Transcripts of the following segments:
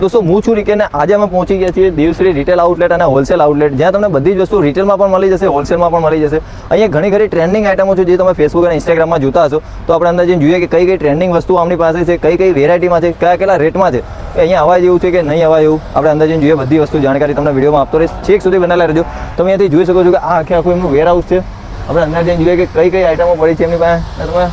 દોસ્તો, હું છું રીકેને આજે અમે પહોંચી ગયા છીએ દેવશ્રી રિટેલ આઉટલેટ અને હોલસેલ આઉટલેટ જ્યાં તમને બધી જ વસ્તુ રિટેલમાં પણ મળી જશે હોલસેલમાં પણ મળી જશે. અહીંયા ઘણી ઘણી ટ્રેન્ડિંગ આઇટમો છે જે તમે ફેસબુક અને ઇન્સ્ટાગ્રામમાં જોતા હશો. તો આપણે અંદર જઈને જોઈએ કે કઈ કઈ ટ્રેન્ડિંગ વસ્તુ આપણી પાસે છે, કઈ કઈ વેરાયટીમાં છે, કયા કેટલા રેટમાં છે. અહીંયા અવાજ એવું છે કે નહીં અવાજ એવું. આપણે અંદર જઈને જોઈએ બધી વસ્તુ જાણકારી તમને વિડીયોમાં આપતો રહીશ. છેક સુધી બનાવેલા રહેજો. તમે અહીંયાથી જોઈ શકો છો કે આ આખે આખું એમનું વેરહાઉસ છે. આપણે અંદર જઈને જોઈએ કે કઈ કઈ આઇટમો પડી છે એમની પાસે. તમે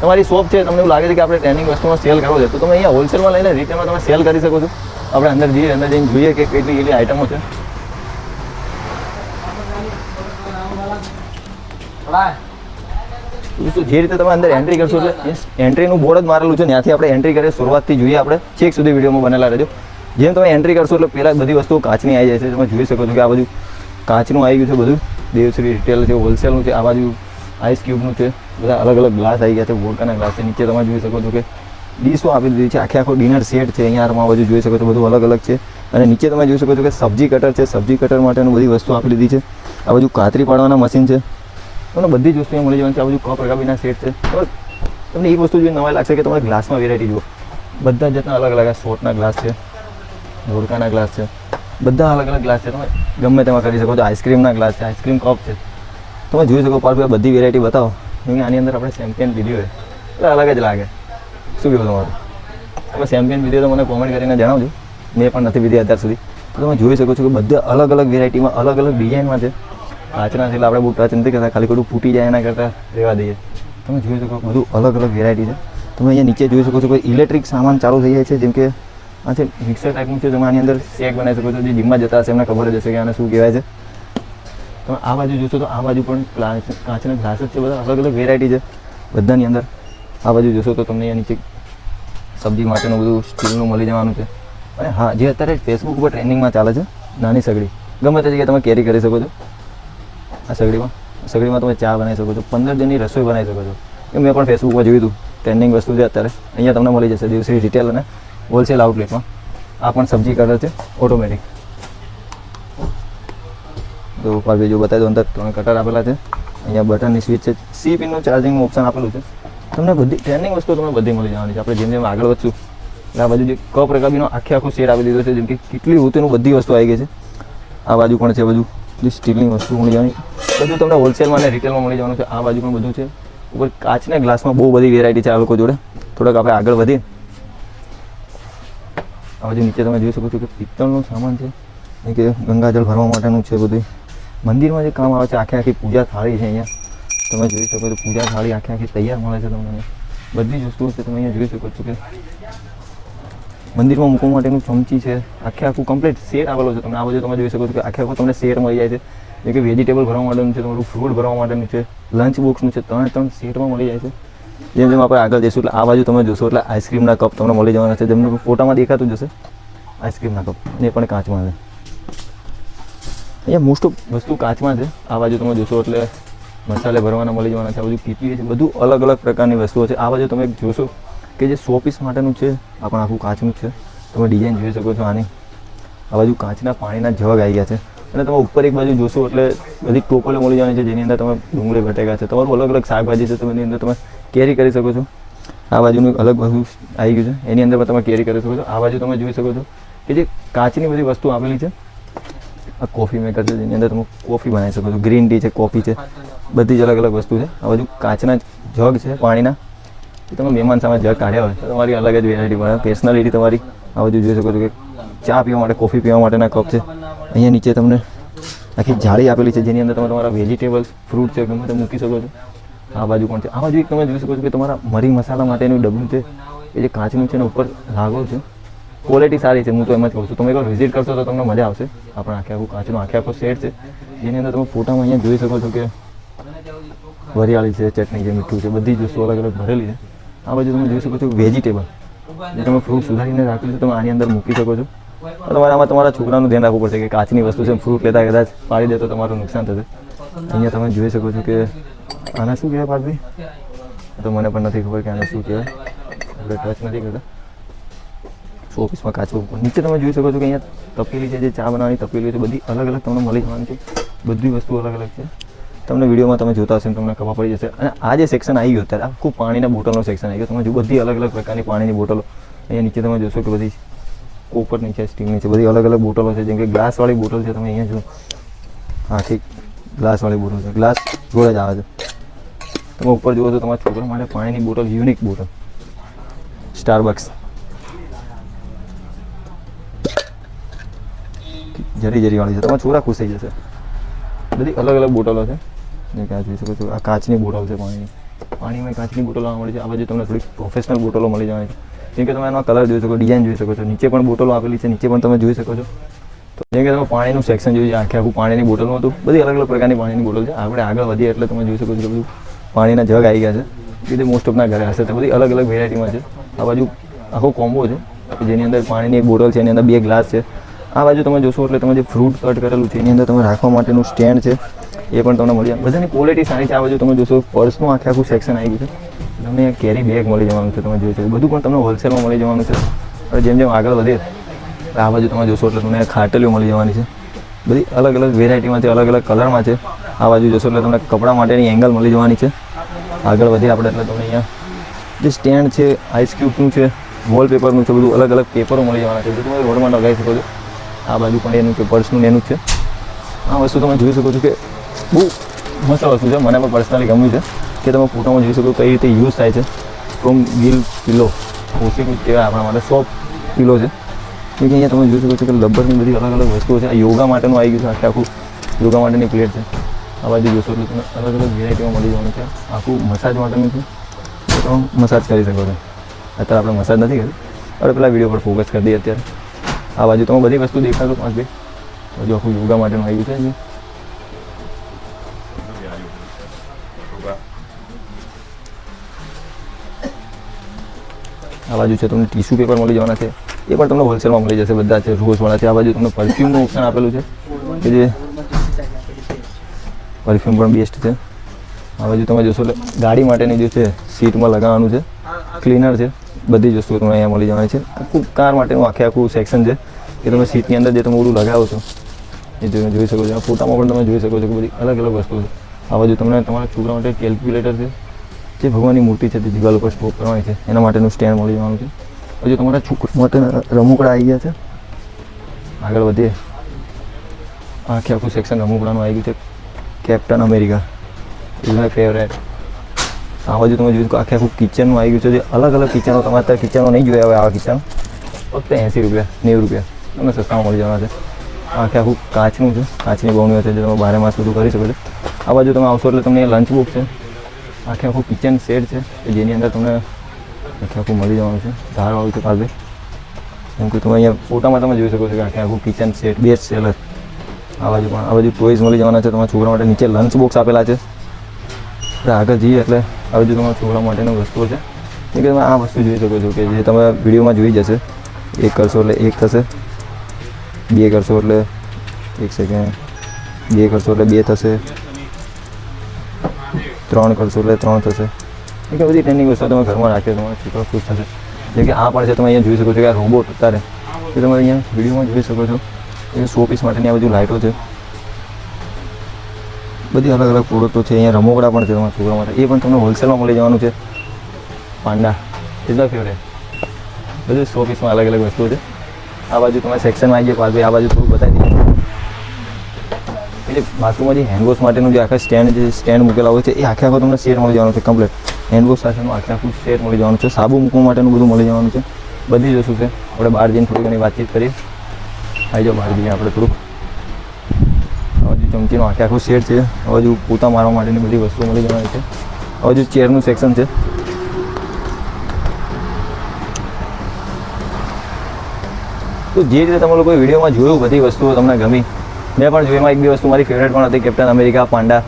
તમારી શોપ છે, તમને એવું લાગે છે કે આપણે ટ્રેનિંગ વસ્તુમાં સેલ કરવો છે. તો તમે અહીંયા હોલસેલમાં લઈને રિટેલમાં તમે સેલ કરી શકો છો. આપણે અંદર જઈએ અંદર જઈને જોઈએ કે કેટલી કેટલી આઈટમો છે. જે રીતે તમે અંદર એન્ટ્રી કરશો એન્ટ્રીનું બોર્ડ જ મારેલું છે ત્યાંથી આપણે એન્ટ્રી કરીએ શરૂઆતથી જોઈએ આપણે. છેક સુધી વિડીયોમાં બનેલા રહેજો. જેમ તમે એન્ટ્રી કરશો એટલે પહેલાં બધી વસ્તુઓ કાચની આવી જાય છે તમે જોઈ શકો છો કે આ બધું કાચનું આવી ગયું છે બધું. દેવશ્રી રિટેલ છે હોલસેલનું છે આ બાજુ આઈસ ક્યુબનું છે. બધા અલગ અલગ ગ્લાસ આવી ગયા છે વોડકાના ગ્લાસ છે. નીચે તમે જોઈ શકો છો કે ડીશો આપી દીધી છે. આખે આખો ડિનર સેટ છે. અહીંયા આમાં બાજુ જોઈ શકો છો. બધું અલગ અલગ છે. અને નીચે તમે જોઈ શકો છો કે સબ્જી કટર છે. સબ્જી કટર માટેનું બધી વસ્તુ આપી દીધી છે. આ બાજુ કાતરી પાડવાના મશીન છે. તમને બધી જ વસ્તુ મળી જવાની છે. આ બાજુ કપ રકાબીના સેટ છે. તમને એક વસ્તુ જોઈને નવાઈ લાગશે કે તમારે ગ્લાસમાં વેરાયટી જુઓ. બધા જાતના અલગ અલગ શોર્ટના ગ્લાસ છે. વોડકાના ગ્લાસ છે. બધા અલગ અલગ ગ્લાસ છે. તમે ગમે તેમાં કરી શકો છો. આઈસ્ક્રીમના ગ્લાસ છે. આઈસ્ક્રીમ કપ છે. તમે જોઈ શકો પાર્ક બધી વેરાયટી બતાવો. કેમ કે આની અંદર આપણે ચેમ્પિયન લીધી હોય. એટલે અલગ જ લાગે. શું કહેવું તમારું? તમે ચેમ્પિયન લીધી તો મને કોમેન્ટ કરીને જણાવજો. મેં પણ નથી લીધી અત્યાર સુધી. તો તમે જોઈ શકો છો કે બધા અલગ અલગ વેરાયટીમાં અલગ અલગ ડિઝાઇનમાં છે. કાચના છે એટલે આપણે બહુ ટચ નથી કરતા, ખાલી ખોટું ફૂટી જાય એના કરતાં રહેવા દઈએ. તમે જોઈ શકો બધું અલગ અલગ વેરાયટી છે. તમે અહીંયા નીચે જોઈ શકો છો કોઈ ઇલેક્ટ્રિક સામાન ચાલુ થઈ જાય છે, જેમ કે આ છે મિક્સર ટાઈપનું છે તમે આની અંદર શેક બનાવી શકો છો, જે જીમમાં જતા હશે, એમને ખબર જ હશે કે આને શું કહેવાય છે. તમે આ બાજુ જોશો તો આ બાજુ પણ કાચના ગ્લાસ જ છે, બધા અલગ અલગ વેરાયટી છે. બધાની અંદર આ બાજુ જોશો તો તમને અહીંયા નીચે સબ્જી માટેનું બધું સ્ટીલનું મળી જવાનું છે. અને હા, જે અત્યારે ફેસબુક ઉપર ટ્રેન્ડિંગમાં ચાલે છે, નાની સગડી. ગમે તે જગ્યાએ તમે કેરી કરી શકો છો. આ સગડીમાં સગડીમાં તમે ચા બનાવી શકો છો, પંદર જણની રસોઈ બનાવી શકો છો. એ મેં પણ ફેસબુક પર જોયું હતું ટ્રેન્ડિંગ વસ્તુ છે અત્યારે. અહીંયા તમને મળી જશે દિવસરી રિટેલ અને હોલસેલ આઉટલેટમાં આ પણ સબ્જી કટર છે ઓટોમેટિક તો બીજું બતાવી દો અંદર ત્રણ કટર આપેલા છે. અહીંયા બટનની સ્વિચ છે. સી પિનનું ચાર્જિંગનું ઓપ્શન આપેલું છે. તમને બધી ટ્રેનિંગ વસ્તુ તમને બધી મળી જવાની છે. આપણે જેમ જેમ આગળ વધશું આ બાજુ જે કપ રકાબીનો આખે આખો શેર આપી દીધો છે, જેમ કે કેટલી હોતીનું બધી વસ્તુ આવી ગઈ છે. આ બાજુ પણ છે બધું, જે સ્ટીલની વસ્તુ મળી જવાની. બધું તમને હોલસેલમાં અને રિટેલમાં મળી જવાનું છે. આ બાજુ પણ બધું છે. ઉપર કાચના ગ્લાસમાં બહુ બધી વેરાયટી છે આ લોકો જોડે. થોડાક આપણે આગળ વધીએ. આ બાજુ નીચે તમે જોઈ શકો છો કે પિત્તળનો સામાન છે. કે ગંગાજળ ભરવા માટેનું છે બધું. મંદિરમાં જે કામ આવે છે, આખે આખી પૂજા થાળી છે અહીંયા. તમે જોઈ શકો છો પૂજા થાળી આખે આખી તૈયાર મળે છે તમને. અહીંયા. બધી જ વસ્તુઓ છે, તમે અહીંયા જોઈ શકો છો કે મંદિરમાં મૂકવા માટેનું ચમચી છે, આખે આખું કમ્પ્લીટ સેટ આવેલો છે. તમે આ બધું તમે જોઈ શકો છો કે આખે આખું તમને સેટ મળી જાય છે. જેમ કે વેજીટેબલ ભરવા માટેનું છે, તમારું ફ્રૂટ ભરવા માટેનું છે લંચ બોક્સનું છે, ત્રણ ત્રણ સેટમાં મળી જાય છે. જેમ જેમ આપણે આગળ જઈશું, એટલે આ બાજુ તમે જોશો, એટલે આઈસ્ક્રીમના કપ તમને મળી જવાના છે. જેમનું ફોટામાં દેખાતું જશે આઈસ્ક્રીમના કપ એ પણ કાચમાં છે. અહીંયા મોસ્ટ ઓફ વસ્તુ કાચમાં છે. આ બાજુ તમે જોશો, એટલે મસાલે ભરવાના, મળી જવાના છે, આ બધું કીપી છે, બધું અલગ અલગ પ્રકારની વસ્તુઓ છે. આ બાજુ તમે જોશો કે જે સો પીસ માટેનું છે આ પણ આખું કાચનું છે. તમે ડિઝાઇન જોઈ શકો છો આની. આ બાજુ કાચના પાણીના જગ આવી ગયા છે. અને તમે ઉપર એક બાજુ જોશો એટલે બધી ટોપલો મળી જવાની છે, જેની અંદર તમે ડુંગળી ભટેકા છે. તમારું અલગ અલગ શાકભાજી છે તમે એની અંદર તમે કેરી કરી શકો છો. આ બાજુનું અલગ બાજુ આવી ગયું છે. એની અંદર પણ તમે કેરી કરી શકો છો. આ બાજુ તમે જોઈ શકો છો કે જે કાચની બધી વસ્તુ આપેલી છે. આ કોફી મેકર છે, જેની અંદર તમે કોફી બનાવી શકો છો. ગ્રીન ટી છે, કોફી છે. બધી જ અલગ અલગ વસ્તુ છે. આ બાજુ કાચના જગ છે, પાણીના. એ તમે મહેમાન સામે જગ કાઢ્યા હોય. તમારી અલગ જ વેરાયટી મળે પર્સનાલિટી તમારી. આ બાજુ જોઈ શકો છો કે ચા પીવા માટે કોફી પીવા માટેના કપ છે. અહીંયા નીચે તમને આખી જાળી આપેલી છે, જેની અંદર તમે તમારા વેજીટેબલ્સ ફ્રૂટ છે, ગમે તે મૂકી શકો છો. આ બાજુ પણ છે. આ બાજુ તમે જોઈ શકો છો કે તમારા મરી મસાલા માટેનું ડબ્બું છે. એ જે કાચનું છે એના ઉપર લાગો છે. ક્વોલિટી સારી છે, હું તો એમ જ કહું છું. તમે એકવાર વિઝિટ કરશો તો તમને મજા આવશે. આપણે આખે આખું કાચનું, આખે આખો સેટ છે. જેની અંદર તમે ફોટામાં અહીંયા જોઈ શકો છો કે વરિયાળી છે, ચટણી છે મીઠું છે, બધી જ વસ્તુ અલગ અલગ ભરેલી છે. આ બાજુ તમે જોઈ શકો છો વેજીટેબલ. જે તમે ફ્રૂટ સુધારીને રાખ્યું છે, તમે આની અંદર મૂકી શકો છો. તમારે આમાં તમારા છોકરાનું ધ્યાન રાખવું પડશે કે કાચની વસ્તુ છે ફ્રૂટ લેતા કદાચ પાડી દે તો તમારું નુકસાન થશે. અહીંયા તમે જોઈ શકો છો કે આને શું કહેવાય પાર્થભાઈ તો મને પણ નથી ખબર કે આને શું કહેવાય. આપણે ટચ નથી કરતા. ઓફિસમાં કાચું નીચે તમે જોઈ શકો છો કે અહીંયા તપેલી છે, જે ચા બનાવવાની તપેલી છે, બધી અલગ અલગ તમને મળી જવાની છે. બધી વસ્તુ અલગ અલગ છે. તમને વિડીયોમાં તમે જોતા હશો ને તમને ખબર પડી જશે. અને આ જે સેક્શન આવી ગયું અત્યારે આખું પાણીના બોટલનો સેક્શન આવી ગયો. તમે જો બધી અલગ અલગ પ્રકારની પાણીની બોટલો. અહીંયા નીચે તમે જોશો કે બધી કોપરની છે સ્ટીલની છે બધી અલગ અલગ બોટલો છે. જેમ કે ગ્લાસવાળી બોટલ છે, તમે અહીંયા જુઓ. હા, ઠીક. ગ્લાસવાળી બોટલ છે. ગ્લાસ જોડે જ આવે છે. તમે ઉપર જુઓ તો તમારા છોકરા માટે પાણીની બોટલ યુનિક બોટલ. સ્ટારબક્સ જરી જરી વાળી છે. તમારા છોકરા ખુશ થઈ જશે. બધી અલગ અલગ બોટલો છે. જે કે આ જોઈ શકો છો, આ કાચની બોટલ છે પાણીની પાણીમાં કાચની બોટલો મળે છે. આ બાજુ તમને થોડી પ્રોફેશનલ બોટલો મળી જવાની જેમ કે તમે એનો કલર જોઈ શકો ડિઝાઇન જોઈ શકો છો. નીચે પણ બોટલો આપેલી છે, નીચે પણ તમે જોઈ શકો છો. તો જેમ કે તમે પાણીનું સેક્શન જોઈ આખે આખું પાણીની બોટલનું હતું. બધી અલગ અલગ પ્રકારની પાણીની બોટલ છે. આપણે આગળ વધીએ એટલે તમે જોઈ શકો છો બધું. પાણીના જગ આવી ગયા છે. એ મોસ્ટ ઓફના ઘરે હશે. તો બધી અલગ અલગ વેરાયટીમાં છે. આ બાજુ આખો કોમ્બો છે. જેની અંદર પાણીની એક બોટલ છે, એની અંદર બે ગ્લાસ છે. આ બાજુ તમે જોશો એટલે તમે જે ફ્રૂટ કટ કરેલું છે, એની અંદર તમે રાખવા માટેનું સ્ટેન્ડ છે. એ પણ તમને મળી જાય. બધાની ક્વોલિટી સારી છે. આ બાજુ તમે જોશો પર્સનું આખે આખું સેક્શન આવી ગયું છે. તમને કેરી બેગ મળી જવાનું છે તમે જોઈ શકો બધું પણ તમને હોલસેલમાં મળી જવાનું છે. અને જેમ જેમ આગળ વધે આ બાજુ તમે જોશો એટલે તમને ખાટલીઓ મળી જવાની છે. બધી અલગ અલગ વેરાયટીમાં છે, અલગ અલગ કલરમાં છે. આ બાજુ જોશો એટલે તમને કપડાં માટેની એંગલ મળી જવાની છે. આગળ વધીએ આપણે એટલે તમને અહીંયા જે સ્ટેન્ડ છે આઈસ ક્યુબનું છે વોલપેપરનું છે, બધું અલગ અલગ પેપરો મળી જવાના છે. જે તમે રોડમાં લગાવી શકો છો. આ બાજુ પણ એનું છે પર્સનું એનું છે. આ વસ્તુ તમે જોઈ શકો છો કે બહુ મસ્ત વસ્તુ છે. મને પણ પર્સનલી ગમ્યું છે કે તમે ફોટોમાં જોઈ શકો કઈ રીતે યુઝ થાય છે. ફ્રોમ ગિલ પિલો ઓછી કુછ કહેવાય આપણા માટે સોફ્ટ પિલો છે. કે અહીંયા તમે જોઈ શકો છો કે લબ્બરની બધી અલગ અલગ વસ્તુઓ છે. આ યોગા માટેનું આવી ગયું છે. આખે આખું યોગા માટેની પ્લેટ છે. આ બાજુ જોશો એટલે તમે અલગ અલગ વેરાયટીમાં મળી જવાનું છે. આખું મસાજ માટેનું છે તમે મસાજ કરી શકો છો. અત્યારે આપણે મસાજ નથી કરી. હવે પેલા વીડિયો પર ફોકસ કરી દઈએ અત્યારે. આ બાજુ તમે બધી વસ્તુ દેખાડો પાંચ બે. બાજુ આખું યોગા માટેનું આવી ગયું છે. આ બાજુ છે, તમને ટીશ્યુ પેપર મળી જવાના છે. એ પણ તમને હોલસેલમાં મળી જશે બધા છે રોઝવાળા છે. આ બાજુ તમને પરફ્યુમનું ઓપ્શન આપેલું છે. કે જે પરફ્યુમ પણ બેસ્ટ છે. આ બાજુ તમે જોશો એટલે ગાડી માટેની જે છે સીટમાં લગાવવાનું છે. ક્લીનર છે. બધી જ વસ્તુઓ તમને અહીંયા મળી જવાની છે. આખું કાર માટેનું આખે આખું સેક્શન છે. કે તમે સીટની અંદર જે તમે ઓલું લગાવો છો, એ તમે જોઈ શકો છો. ફોટામાં પણ તમે જોઈ શકો છો કે બધી અલગ અલગ વસ્તુઓ છે. આ બાજુ તમને તમારા છોકરા માટે કેલ્ક્યુલેટર છે. જે ભગવાનની મૂર્તિ છે તે દિવાલ ઉપર સ્ટોક કરવાની છે. એના માટેનું સ્ટેન્ડ મળી જવાનું છે. હજુ તમારા છોકરા માટે રમકડા આવી ગયા છે. આગળ વધીએ. આખે આખું સેક્શન રમકડાનું આવી ગયું છે. Captain America is my favourite આ બાજુ તમે જોયું કે આખે આખું કિચનનું આવી ગયું છે. જે અલગ અલગ કિચનો તમારે અત્યારે કિચનો નહીં જોયા હોય આવા કિચન ફક્ત એંસી રૂપિયા નેવું રૂપિયા. તમને સસ્તામાં મળી જવાના છે. આખે આખું કાચનું છે. કાચની બહુણીઓ છે જે તમે બારે માસ બધું કરી શકો છો. આ બાજુ તમે આવશો એટલે તમને લંચ બુક છે. આખે આખું કિચન શેડ છે કે જેની અંદર તમને આખે આખું મળી જવાનું છે. ધારવાળું છે પાસે કેમ કે તમે અહીંયા ફોટામાં તમે જોઈ શકો છો કે આખે આખું કિચન સેટ બેસ્ટ સેલર આ બાજુ પણ, આ બાજુ ટોયઝ મળી જવાના છે. તમારા છોકરા માટે નીચે લંચ બોક્સ આપેલા છે. આગળ જઈએ એટલે આ બાજુ તમારા છોકરા માટેની વસ્તુઓ છે. એ કે તમે આ વસ્તુ જોઈ શકો છો કે જે તમે વિડીયોમાં જોઈ જશે. એક કરશો એટલે એક થશે. બે કરશો એટલે એક સેકન્ડ બે કરશો એટલે બે થશે. ત્રણ કરશો એટલે ત્રણ થશે. એટલે બધી ટ્રેનિંગ વસ્તુ તમે ઘરમાં રાખીએ તમારે છોકરા ખુશ થશે. જેમ કે આ પણ છે, તમે અહીંયા જોઈ શકો છો કે આ રોબોટ અત્યારે એ તમે અહીંયા વિડીયોમાં જોઈ શકો છો. એ સો પીસ માટેની આ બધું લાઇટો છે. બધી અલગ અલગ પ્રોડક્ટો છે. અહીંયા રમકડા પણ છે તમારા છોકરા માટે. એ પણ તમને હોલસેલમાં મળી જવાનું છે. પાંડા. ઇઝ માય ફેવરેટ બધું સો પીસમાં અલગ અલગ વસ્તુઓ છે. આ બાજુ તમે સેક્શનમાં આવી જાય આ બાજુ થોડું બતાવી દઈએ. એટલે બાથરૂમમાં જે હેન્ડવોશ માટેનું જે આખા સ્ટેન્ડ જે સ્ટેન્ડ મૂકેલા હોય છે, એ આખે આખો તમને સેટ મળી જવાનું છે કમ્પ્લીટ હેન્ડવોશ સાથેનું આખે આખું સેટ મળી જવાનું છે, સાબુ મૂકવા માટેનું બધું મળી જવાનું છે. બધી જ વસ્તુ છે. આપણે બહાર જઈને થોડી ઘણી વાતચીત કરીએ. આવી જાઓ બહાર જઈએ આપણે થોડુંક. આ બાજુ ચમચીનો આખે આખું સેટ છે. આ પોતા મારવા માટેની બધી વસ્તુઓ મળી જવાની છે. આ બાજુ ચેરનું સેક્શન છે. તો જે રીતે તમે લોકોએ વિડીયોમાં જોયું બધી વસ્તુઓ તમને ગમી મેં પણ જોયું એમાં એક બે વસ્તુ મારી ફેવરેટ પણ હતી કેપ્ટન અમેરિકા પાંડા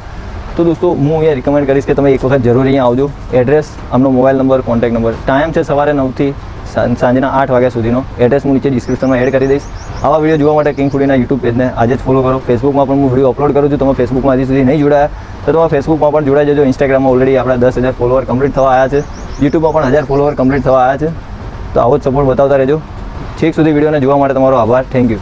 તો દોસ્તો, હું અહીંયા રિકમેન્ડ કરીશ કે તમે એક વખત જરૂર અહીંયા આવજો. એડ્રેસ આમનો mobile number contact number time છે સવારે નવથી સાંજના આઠ વાગ્યા સુધીનો. એડ્રેસ હું નીચે ડિસ્ક્રિપ્શનમાં એડ કરી દઈશ. આવા વીડિયો જોવા માટે કિંગ ફૂડીના યુટ્યુબ પેજને આજે જ ફોલો કરો. ફેસબુકમાં પણ હું વીડિયો અપલોડ કરું છું. તમે ફેસબુકમાં હજી સુધી નહીં જોડાયા, તો તમે ફેસબુકમાં પણ જોડાઈ જજો. ઇન્સ્ટાગ્રામમાં ઓલરેડી આપણા દસ હજાર ફોલોવર કમ્પ્લીટ થવા આવ્યા છે. યુટ્યુબમાં પણ હજાર ફોલોવર કમ્પ્લીટ થવા આવ્યા છે. તો આવો જ સપોર્ટ બતાવતા રહેજો. છેક સુધી વિડીયોને જોવા માટે તમારો આભાર. Thank you